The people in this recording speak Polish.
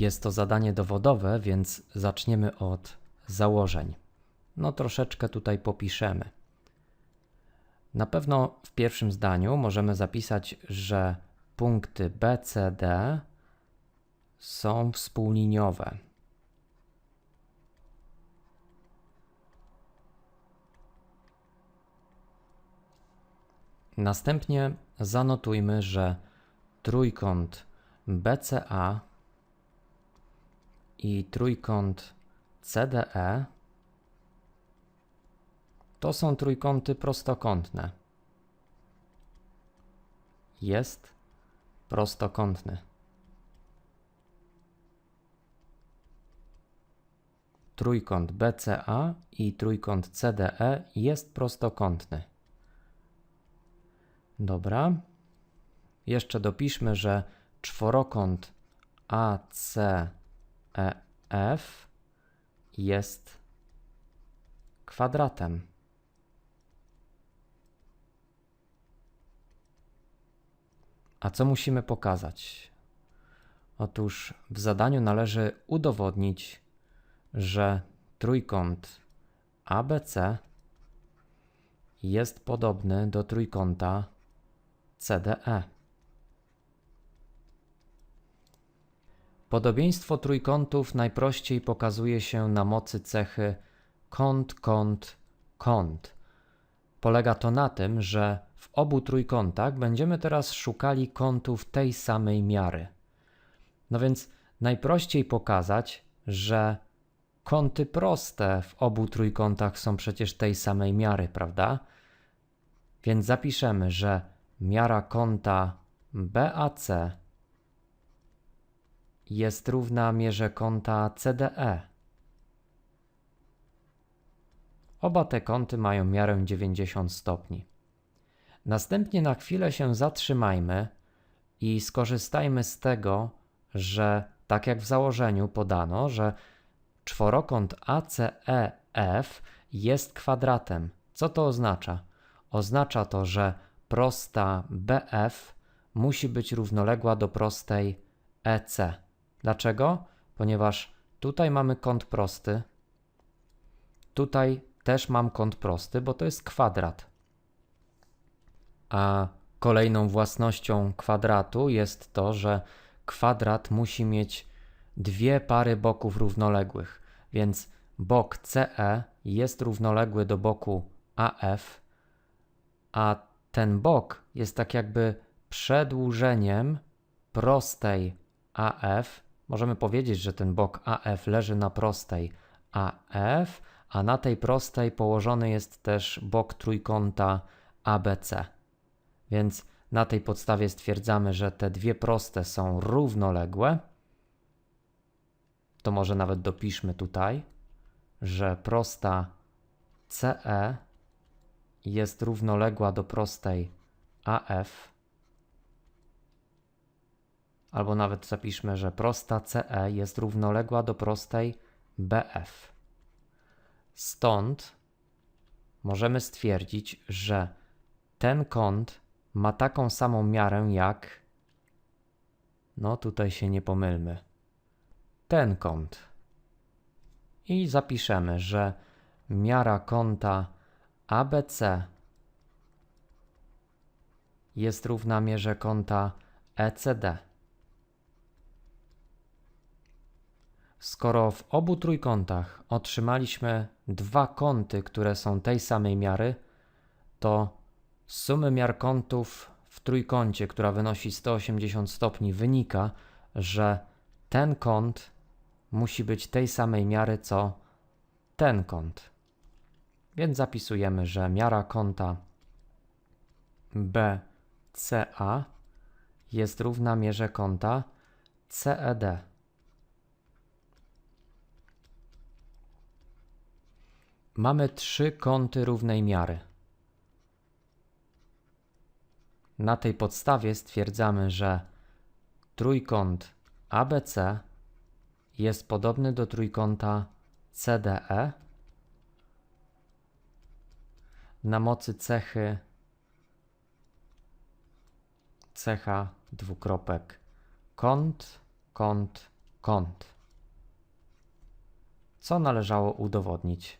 Jest to zadanie dowodowe, więc zaczniemy od założeń. No troszeczkę tutaj popiszemy. Na pewno w pierwszym zdaniu możemy zapisać, że punkty B, C, D są współliniowe. Następnie zanotujmy, że trójkąt BCA i trójkąt CDE to są trójkąty prostokątne. Jest prostokątny. Trójkąt BCA i trójkąt CDE jest prostokątny. Dobra. Jeszcze dopiszmy, że czworokąt ACEF jest kwadratem. A co musimy pokazać? Otóż w zadaniu należy udowodnić, że trójkąt ABC jest podobny do trójkąta CDE. Podobieństwo trójkątów najprościej pokazuje się na mocy cechy kąt, kąt, kąt. Polega to na tym, że w obu trójkątach będziemy teraz szukali kątów tej samej miary. No więc najprościej pokazać, że kąty proste w obu trójkątach są przecież tej samej miary, prawda? Więc zapiszemy, że miara kąta BAC jest równa mierze kąta CDE. Oba te kąty mają miarę 90 stopni. Następnie na chwilę się zatrzymajmy i skorzystajmy z tego, że tak jak w założeniu podano, że czworokąt ACEF jest kwadratem. Co to oznacza? Oznacza to, że prosta BF musi być równoległa do prostej EC. Dlaczego? Ponieważ tutaj mamy kąt prosty, tutaj też mam kąt prosty, bo to jest kwadrat. A kolejną własnością kwadratu jest to, że kwadrat musi mieć dwie pary boków równoległych, więc bok CE jest równoległy do boku AF, a ten bok jest tak jakby przedłużeniem prostej AF. Możemy powiedzieć, że ten bok AF leży na prostej AF, a na tej prostej położony jest też bok trójkąta ABC. Więc na tej podstawie stwierdzamy, że te dwie proste są równoległe. To może nawet dopiszmy tutaj, że prosta CE jest równoległa do prostej AF. Albo nawet zapiszmy, że prosta CE jest równoległa do prostej BF. Stąd możemy stwierdzić, że ten kąt ma taką samą miarę jak. No tutaj się nie pomylmy. Ten kąt. I zapiszemy, że miara kąta ABC jest równa mierze kąta ECD. Skoro w obu trójkątach otrzymaliśmy dwa kąty, które są tej samej miary, to sumy miar kątów w trójkącie, która wynosi 180 stopni, wynika, że ten kąt musi być tej samej miary co ten kąt. Więc zapisujemy, że miara kąta BCA jest równa mierze kąta CED. Mamy trzy kąty równej miary. Na tej podstawie stwierdzamy, że trójkąt ABC jest podobny do trójkąta CDE na mocy cechy cecha dwukropek kąt, kąt, kąt. Co należało udowodnić?